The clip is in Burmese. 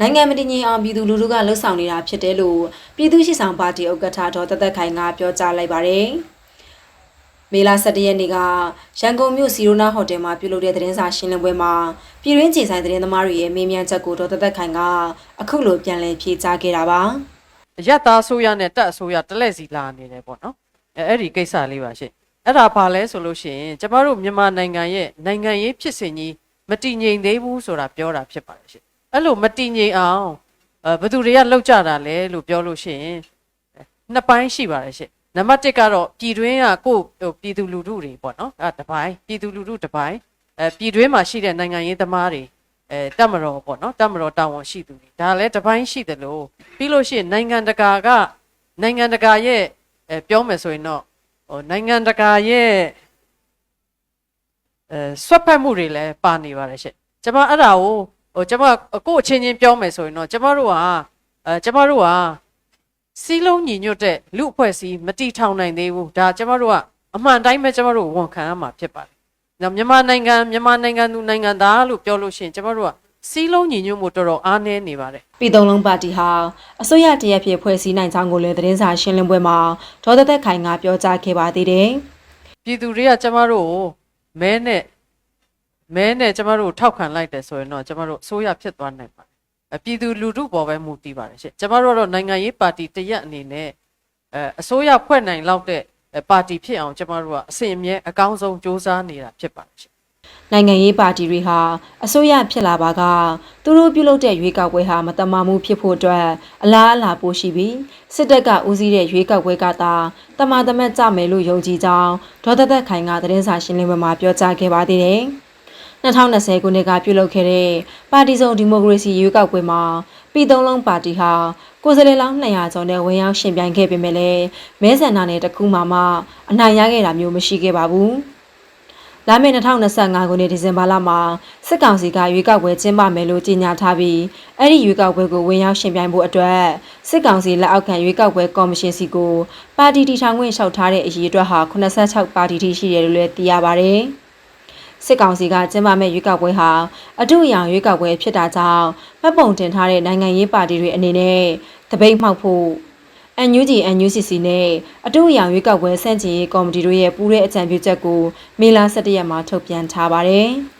နိုင်ငံမတည်ငြိမ်အောင်ပြည်သူလူထုကလှုံ့ဆော်နေတာဖြစ်တယ်လို့ပြည်သူ့ရှိဆောင်ပါတီဥက္ကဋ္ဌဒေါ်သက်သက်ခိုင်ကပြောကြားလိုက်ပါတယ်။မေလ17ရက်နေ့ကရန်ကုန်မြို့စီရိုနာဟိုတယ်မှာပြုလုပ်တဲ့သတင်းစာရှင်းလင်းပွဲမှာပြည်တွင်းခြေဆိုင်သတင်းသမားတွေရဲ့မေးမြန်းချက်ကိုဒေါ်သက်သက်ခိုင်ကအခုလိုပြန်လည်ဖြေကြားခဲ့တာပါ။ရက်သားဆိုရနဲ့တက်အစိုးရတလက်စီလာနေတယ်ပေါ့နော်အဲအဲ့ဒီကိစ္စလေးပါရှင့်အဲ့ဒါဘာလဲဆိုလို့ရှိရင်ကျမတို့မြန်မာနိုင်ငံရဲ့နိုင်ငံရေးဖြစ်စဉ်ကြီးမတည်ငြိမ်သေးဘူးဆိုတာပြောတာဖြစ်ပါတယ်ရှင့် အဲ့လိုမတည်ငြိမ်အောင်အဲဘယ်သူတွေကလောက်ကြတာလဲလို့ပြောလို့ရှိရင်အဲနှစ်ပိုင်းရှိပါတယ်ရှင့်နံပါတ်1ကတော့ပြည်တွင်းကကိုယ့်ဟိုပြည်သူလူထုတွေပေါ့နော်အဲတစ်ပိုင်းပြည်သူလူထုတစ်ပိုင်းအဲပြည်တွင်းမှာရှိတဲ့နိုင်ငံရေးသမားတွေအဲတက်မတော်ပေါ့နော်တက်မတော်တာဝန်ရှိသူတွေဒါလည်းတစ်ပိုင်းရှိတယ်လို့ပြီးလို့ရှိရင်နိုင်ငံတကာကနိုင်ငံတကာရဲ့အဲပြောမယ်ဆိုရင်တော့ဟိုနိုင်ငံတကာရဲ့အဲဆွတ်ဖက်မှုတွေလည်းပါနေပါတယ်ရှင့်ကျွန်မအဲ့ဒါကို ဟိုကျွန်မကိုယ့်အချင်းချင်းပြောမယ်ဆိုရင်တော့ကျွန်မတို့ကအဲကျွန်မတို့ကစီးလုံးညီညွတ်တဲ့လူအဖွဲ့အစည်းမတီထောင်နိုင်သေးဘူးဒါကျွန်မတို့ကအမှန်တိုင်းပဲကျွန်မတို့ဝန်ခံရမှာဖြစ်ပါတယ်နော်မြန်မာနိုင်ငံမြန်မာနိုင်ငံသူနိုင်ငံသားလို့ပြောလို့ရှိရင်ကျမတို့ကစီးလုံးညီညွတ်မှုတော်တော်အားနည်းနေပါတယ်ပြည်သုံးလုံးပါတီဟာအစိုးရတရက်ဖြစ်ဖွဲ့စည်းနိုင်ကြောင်းကိုလည်းသတင်းစာရှင်းလင်းပွဲမှာဒေါ်သက်သက်ခိုင်ကပြောကြားခဲ့ပါသေးတယ်ပြည်သူတွေကကျမတို့ကိုမဲနဲ့ မဲနဲ့ကျမတို့ကိုထောက်ခံလိုက်တယ်ဆိုရင်တော့ကျမတို့အစိုးရဖြစ်သွားနိုင်ပါတယ်အပြည်သူလူထုပေါ်ပဲမူတည်ပါတယ်ရှင့်ကျမတို့ကတော့နိုင်ငံရေးပါတီတရက်အနေနဲ့အဲအစိုးရဖွဲ့နိုင်လောက်တဲ့အဲပါတီဖြစ်အောင်ကျမတို့ကအစဉ်အမြဲအကောင်းဆုံးစ조사နေတာဖြစ်ပါတယ်ရှင့်။နိုင်ငံရေးပါတီတွေဟာအစိုးရဖြစ်လာပါကသူတို့ပြုလုပ်တဲ့ရွေးကောက်ပွဲဟာမတမာမှုဖြစ်ဖို့အတွက်အလားအလာပိုရှိပြီးစစ်တပ်ကဦးစီးတဲ့ရွေးကောက်ပွဲကသာတမာတမတ်ကြမယ်လို့ယုံကြည်ကြောင်းဒေါ်သက်သက်ခိုင်ကသတင်းစာရှင်းလင်းပွဲမှာပြောကြားခဲ့ပါသေးတယ်။ 2020ခုနှစ်ကပြုလုပ်ခဲ့တဲ့ပါတီစုံဒီမိုကရေစီရွေးကောက်ပွဲမှာပြည်သုံးလုံးပါတီဟာကိုယ်စားလှယ်လောင်း200ကျော်နဲ့ဝင်ရောက်ရှင်ပြိုင်ခဲ့ပေမဲ့လည်းမဲဆန္ဒနယ်တစ်ခုမှမှအနိုင်ရခဲ့တာမျိုးမရှိခဲ့ပါဘူး။လာမယ့်2025ခုနှစ်ဒီဇင်ဘာလမှာစစ်ကောင်စီကရွေးကောက်ပွဲကျင်းပမယ်လို့ကြေညာထားပြီးအဲ့ဒီရွေးကောက်ပွဲကိုဝင်ရောက်ရှင်ပြိုင်ဖို့အတွက်စစ်ကောင်စီလက်အောက်ခံရွေးကောက်ပွဲကော်မရှင်စီကိုပါတီတီထောင်ခွင့်လျှောက်ထားတဲ့အရေးအတွက်ဟာ86ပါတီထိရှိတယ်လို့လည်းသိရပါတယ်။ စစ်ကောင်စီကကျင်းပမဲ့ရွေးကောက်ပွဲဟာအထူးအယောင်ရွေးကောက်ပွဲဖြစ်တာကြောင့်မှတ်ပုံတင်ထားတဲ့နိုင်ငံရေးပါတီတွေအနေနဲ့တပိတ်မှောက်ဖို့ NUG NUCC နဲ့အထူးအယောင်ရွေးကောက်ပွဲစန့်ကျင်ရေးကော်မတီတို့ရဲ့ပူးရဲအကြံပြုချက်ကိုမေလ17ရက်မှာထုတ်ပြန်ထားပါတယ်။